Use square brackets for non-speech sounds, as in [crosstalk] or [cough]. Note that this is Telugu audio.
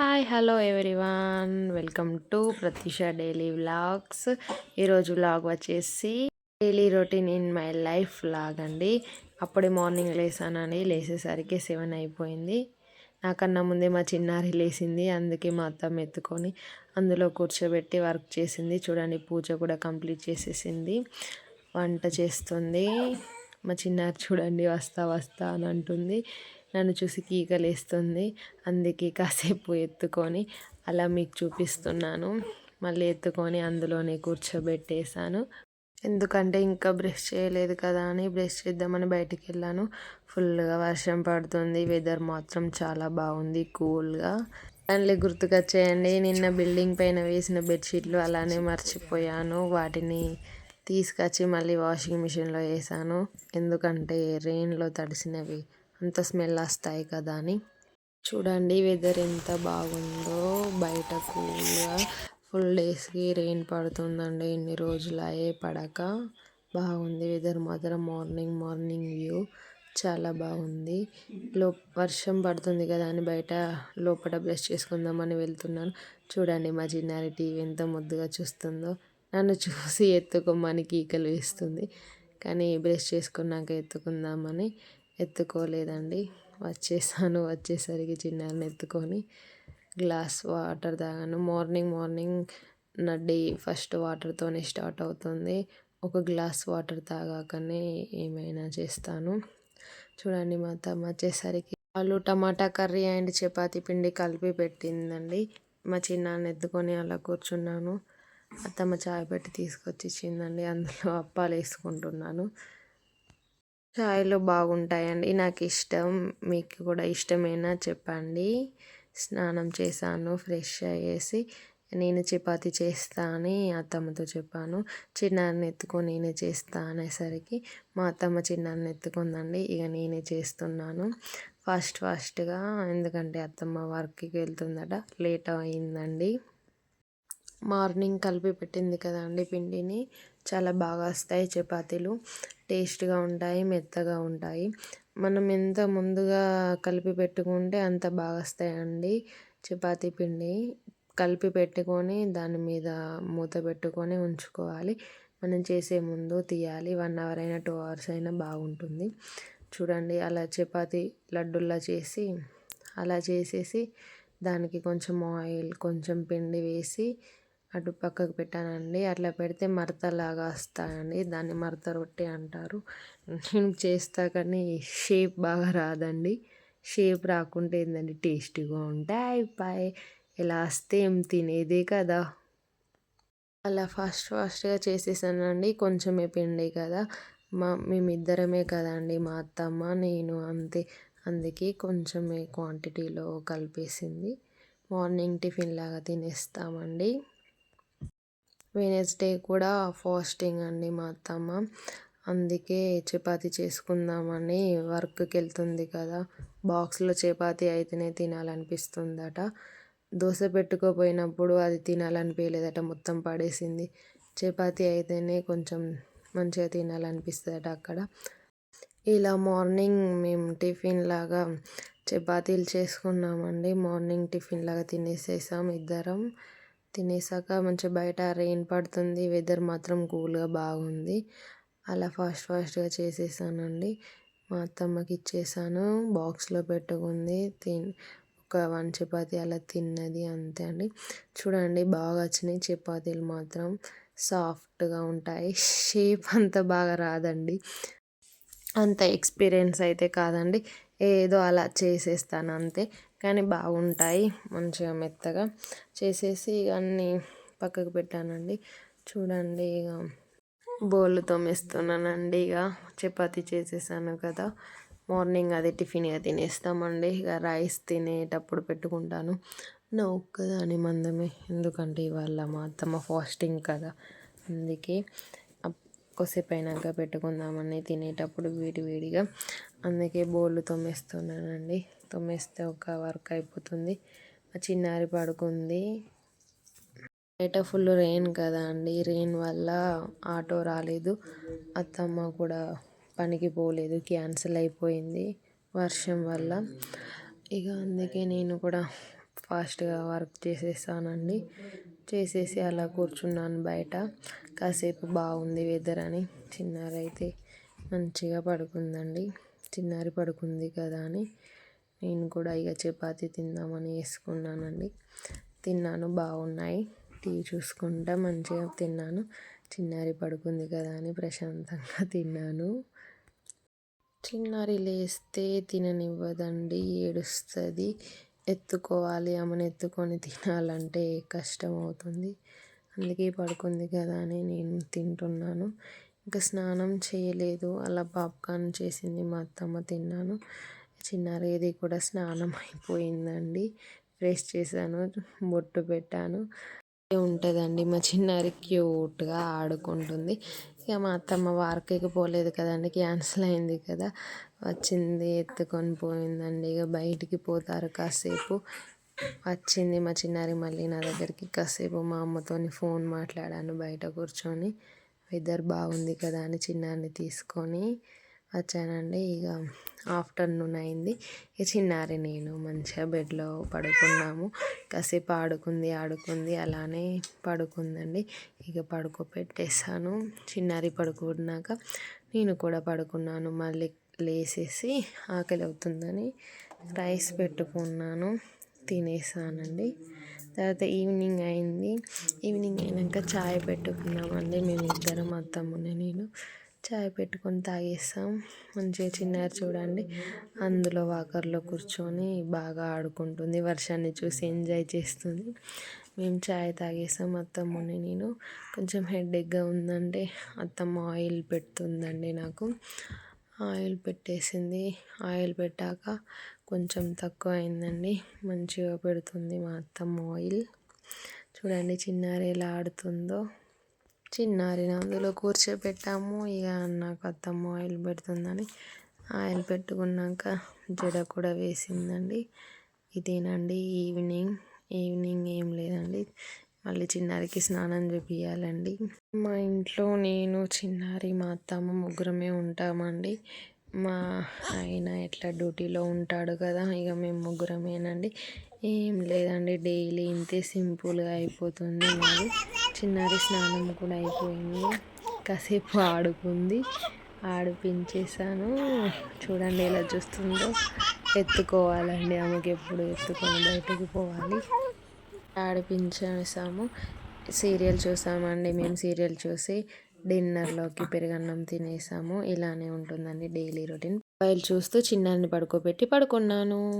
Hi hello everyone welcome to Pratisha daily vlogs ఈరోజు వ్లాగ్ వచ్చేసి daily routine in my life vlog అండి. అప్పుడే మార్నింగ్ లేసానండి. లేసేసరికి సెవెన్ అయిపోయింది. నాకన్నా ముందే మా చిన్నారి లేసింది. అందుకే మా అత్త ఎత్తుకొని అందులో కూర్చోబెట్టి వర్క్ చేసింది. చూడండి పూజ కూడా కంప్లీట్ చేసేసింది. వంట చేస్తుంది. మా చిన్నారి చూడండి వస్తా వస్తా అని అంటుంది. నన్ను చూసి కీకలేస్తుంది. అందుకే కాసేపు ఎత్తుకొని అలా మీకు చూపిస్తున్నాను. మళ్ళీ ఎత్తుకొని అందులోనే కూర్చోబెట్టేశాను. ఎందుకంటే ఇంకా బ్రష్ చేయలేదు కదా అని బ్రష్ చేద్దామని బయటికి వెళ్ళాను. ఫుల్గా వర్షం పడుతుంది. వెదర్ మాత్రం చాలా బాగుంది. కూల్గా. దానిలో గుర్తుకొచ్చేయండి. నిన్న బిల్డింగ్ పైన వేసిన బెడ్షీట్లు అలానే మర్చిపోయాను. వాటిని తీసుకొచ్చి మళ్ళీ వాషింగ్ మిషన్లో వేసాను ఎందుకంటే రెయిన్లో తడిసినవి అంత స్మెల్ వస్తాయి కదా అని. చూడండి వెదర్ ఎంత బాగుందో. బయట కూల్గా ఫుల్ డేస్కి రెయిన్ పడుతుందండి. ఇన్ని రోజులు అయ్యే పడక బాగుంది వెదర్ మాత్రం. మార్నింగ్ మార్నింగ్ వ్యూ చాలా బాగుంది. లో వర్షం పడుతుంది కదా అని బయట లోపల బ్రష్ చేసుకుందామని వెళ్తున్నాను. చూడండి మా చిన్నారి టీవీ ఎంత ముద్దుగా చూస్తుందో. నన్ను చూసి ఎత్తుకోమని కీకలు వేస్తుంది. కానీ బ్రష్ చేసుకున్నాక ఎత్తుకుందామని ఎత్తుకోలేదండి. వచ్చేసాను వచ్చేసరికి చిన్నారిని ఎత్తుకొని గ్లాస్ వాటర్ తాగాను. మార్నింగ్ మార్నింగ్ నా డే ఫస్ట్ వాటర్తోనే స్టార్ట్ అవుతుంది. ఒక గ్లాస్ వాటర్ తాగాకనే ఏమైనా చేస్తాను. చూడండి మా తమ్మ వచ్చేసరికి వాళ్ళు టమాటా కర్రీ అండ్ చపాతి పిండి కలిపి పెట్టిందండి. మా చిన్నాన్ని ఎత్తుకొని అలా కూర్చున్నాను. అత్తమ్మ చాయ్ పెట్టి తీసుకొచ్చి ఇచ్చిందండి. అందులో అప్పాలు వేసుకుంటున్నాను. చాయ్లు బాగుంటాయండి. నాకు ఇష్టం మీకు కూడా ఇష్టమేనా చెప్పండి. స్నానం చేశాను ఫ్రెష్ అయ్యేసి నేను చపాతి చేస్తా అని అత్తమ్మతో చెప్పాను. చిన్నారిని ఎత్తుకొని నేనే చేస్తా అనేసరికి మా అత్తమ్మ చిన్నారిని ఎత్తుకుందండి. ఇక నేనే చేస్తున్నాను. ఫాస్ట్ ఫాస్ట్గా ఎందుకంటే అత్తమ్మ వర్క్కి వెళ్తుందట లేట్ అయిందండి. మార్నింగ్ కలిపి పెట్టింది కదండి పిండిని. చాలా బాగా వస్తాయి చపాతీలు. టేస్ట్గా ఉంటాయి మెత్తగా ఉంటాయి. మనం ఎంత ముందుగా కలిపి పెట్టుకుంటే అంత బాగా వస్తాయండి చపాతీ పిండి. కలిపి పెట్టుకొని దాని మీద మూత పెట్టుకొని ఉంచుకోవాలి. మనం చేసే ముందు తీయాలి. వన్ అవర్ అయినా టూ అవర్స్ అయినా బాగుంటుంది. చూడండి అలా చపాతీ లడ్డుల్లా చేసి అలా చేసేసి దానికి కొంచెం ఆయిల్ కొంచెం పిండి వేసి అటు పక్కకు పెట్టానండి. అట్లా పెడితే మడతలాగా వస్తాయండి దాన్ని మడత రొట్టె అంటారు. నేను చేస్తా కానీ షేప్ బాగా రాదండి. షేప్ రాకుంటే ఏంటండి టేస్టీగా ఉంటాయి. అయిపోయి ఇలా వస్తే ఏం తినేదే కదా. అలా ఫాస్ట్ ఫాస్ట్గా చేసేసానండి. కొంచెమే పిండి కదా. మా మేమిద్దరమే కదండి. మా అత్తమ్మ నేను అంతే. అందుకే కొంచెమే క్వాంటిటీలో కలిపేసింది. మార్నింగ్ టిఫిన్ లాగా తినేస్తామండి. వెనస్డే కూడా ఫాస్టింగ్ అండి మా అత్తమ్మ. అందుకే చపాతి చేసుకుందామని వర్క్కి వెళ్తుంది కదా. బాక్స్లో చపాతి అయితేనే తినాలనిపిస్తుందట. దోశ పెట్టుకోపోయినప్పుడు అది తినాలనిపించలేదట మొత్తం పడేసింది. చపాతి అయితేనే కొంచెం మంచిగా తినాలనిపిస్తుందట అక్కడ. ఇలా మార్నింగ్ మేము టిఫిన్ లాగా చపాతీలు చేసుకున్నామండి. మార్నింగ్ టిఫిన్ లాగా తినేసేసాం ఇద్దరం. తినేసాక మంచిగా బయట రెయిన్ పడుతుంది వెదర్ మాత్రం కూల్గా బాగుంది. అలా ఫాస్ట్ ఫాస్ట్గా చేసేసానండి. మా అత్తమ్మకి ఇచ్చేసాను బాక్స్లో పెట్టుకుంది తిన్ ఒక వన్ చపాతి అలా తిన్నది అంతే అండి. చూడండి బాగా వచ్చినాయి చపాతీలు మాత్రం. సాఫ్ట్గా ఉంటాయి. షేప్ అంత బాగా రాదండి. అంత ఎక్స్పీరియన్స్ అయితే కాదండి. ఏదో అలా చేసేస్తాను అంతే. కానీ బాగుంటాయి మంచిగా మెత్తగా. చేసేసి అన్నీ పక్కకు పెట్టానండి. చూడండి ఇక బోళ్ళు తోమేస్తున్నానండి ఇక చపాతీ చేసేసాను కదా. మార్నింగ్ అది టిఫిన్గా తినేస్తామండి. ఇక రైస్ తినేటప్పుడు పెట్టుకుంటాను. నా ఒక్కదాని మందమే. ఎందుకంటే ఇవాళ మా అత్తమ్మ ఫాస్టింగ్ కదా. అందుకే కొద్దిసేపు అయినాక పెట్టుకుందామని తినేటప్పుడు వేడి వేడిగా. అందుకే బోళ్ళు తోమేస్తున్నానండి. తోమేస్తే ఒక వర్క్ అయిపోతుంది. మా చిన్నారి పడుకుంది. బయట ఫుల్ రెయిన్ కదా అండి. రెయిన్ వల్ల ఆటో రాలేదు. అత్తమ్మ కూడా పనికి పోలేదు. క్యాన్సిల్ అయిపోయింది వర్షం వల్ల. ఇక అందుకే నేను కూడా ఫాస్ట్గా వర్క్ చేసేసానండి. చేసేసి అలా కూర్చున్నాను బయట. కాసేపు బాగుంది వెదర్ అని. చిన్నారి అయితే మంచిగా పడుకుందండి. చిన్నారి పడుకుంది కదా అని. నేను కూడా ఇక చపాతి తిందామని వేసుకున్నానండి. తిన్నాను బాగున్నాయి. టీ చూసుకుంటా మంచిగా తిన్నాను. చిన్నారి పడుకుంది కదా అని ప్రశాంతంగా [laughs] తిన్నాను. చిన్నారి లేస్తే తిననివ్వదండి ఏడుస్తుంది. ఎత్తుకోవాలి ఆమెను ఎత్తుకొని తినాలంటే కష్టం అవుతుంది అందుకే పడుకుంది కదా అని నేను తింటున్నాను. ఇంకా స్నానం చేయలేదు. అలా పాప్కార్న్ చేసింది మా అత్తమ్మ తిన్నాను. చిన్నారేది కూడా స్నానం అయిపోయిందండి ఫ్రెష్ చేశాను బొట్టు పెట్టాను. ఉంటుందండి మా చిన్నారి క్యూట్గా ఆడుకుంటుంది. ఇక మా అత్తమ్మ వార్కకి పోలేదు కదండి క్యాన్సిల్ అయింది కదా. వచ్చింది ఎత్తుకొని పోయిందండి. ఇక బయటికి పోతారు కాసేపు. వచ్చింది మా చిన్నారి మళ్ళీ నా దగ్గరికి. కాసేపు మా అమ్మతోని ఫోన్ మాట్లాడాను బయట కూర్చొని. వెదర్ బాగుంది కదా అని చిన్నారిని తీసుకొని వచ్చానండి. ఇక ఆఫ్టర్నూన్ అయింది. ఇక చిన్నారి నేను మంచిగా బెడ్లో పడుకున్నాము. కాసేపు ఆడుకుంది ఆడుకుంది అలానే పడుకుందండి. ఇక పడుకోబెట్టేసాను చిన్నారి పడుకున్నాక నేను కూడా పడుకున్నాను. మళ్ళీ లేసేసి ఆకలి అవుతుందని రైస్ పెట్టుకున్నాను. తినేసానండి. తర్వాత ఈవినింగ్ అయింది. ఈవినింగ్ అయినాక చాయ్ పెట్టుకున్నామండి. మేము ఇద్దరం అత్తమ్మని నేను చాయ్ పెట్టుకొని తాగేస్తాం. మంచిగా చిన్నారి చూడండి. అందులో వాకర్లో కూర్చొని బాగా ఆడుకుంటుంది. వర్షాన్ని చూసి ఎంజాయ్ చేస్తుంది. మేము చాయ్ తాగేసాం అత్తమ్మని నేను. కొంచెం హెడేక్గా ఉందంటే అత్తమ్మ ఆయిల్ పెడుతుందండి నాకు. ఆయిల్ పెట్టేసింది. ఆయిల్ పెట్టాక కొంచెం తక్కువ అయిందండి మంచిగా పెడుతుంది మా అత్తమ్మ ఆయిల్. చూడండి చిన్నారి ఎలా ఆడుతుందో. చిన్నారిని అందులో కూర్చోబెట్టాము. ఇక నాకు అత్తమ్మ ఆయిల్ పెడుతుందని ఆయిల్ పెట్టుకున్నాక జడ కూడా వేసిందండి. ఇదేనండి ఈవినింగ్ ఈవినింగ్ ఏం లేదండి. మళ్ళీ చిన్నారికి స్నానం చేపియాలండి మా ఇంట్లో నేను చిన్నారి మా అత్తమ్మ ముగ్గురమే ఉంటామండి. మా ఆయన ఎట్లా డ్యూటీలో ఉంటాడు కదా ఇక మేము ముగ్గురమేనండి. ఏం లేదండి. డైలీ ఇంతే సింపుల్గా అయిపోతుంది మాది. చిన్నారి స్నానం కూడా అయిపోయింది. కాసేపు ఆడుకుంది. ఆడిపించేసాను చూడండి ఎలా చూస్తుందో. ఎత్తుకోవాలండి. ఆమెకి ఎప్పుడు ఎత్తుకొని బయటకు పోవాలి. ఆడిపించేసాము సీరియల్ చూసామండి. మేము సీరియల్ చూసి డిన్నర్లోకి పెరుగన్నం తినేసాము. ఇలానే ఉంటుందండి డైలీ రొటీన్. మొబైల్ చూస్తూ చిన్నారిని పడుకోబెట్టి పడుకున్నాను.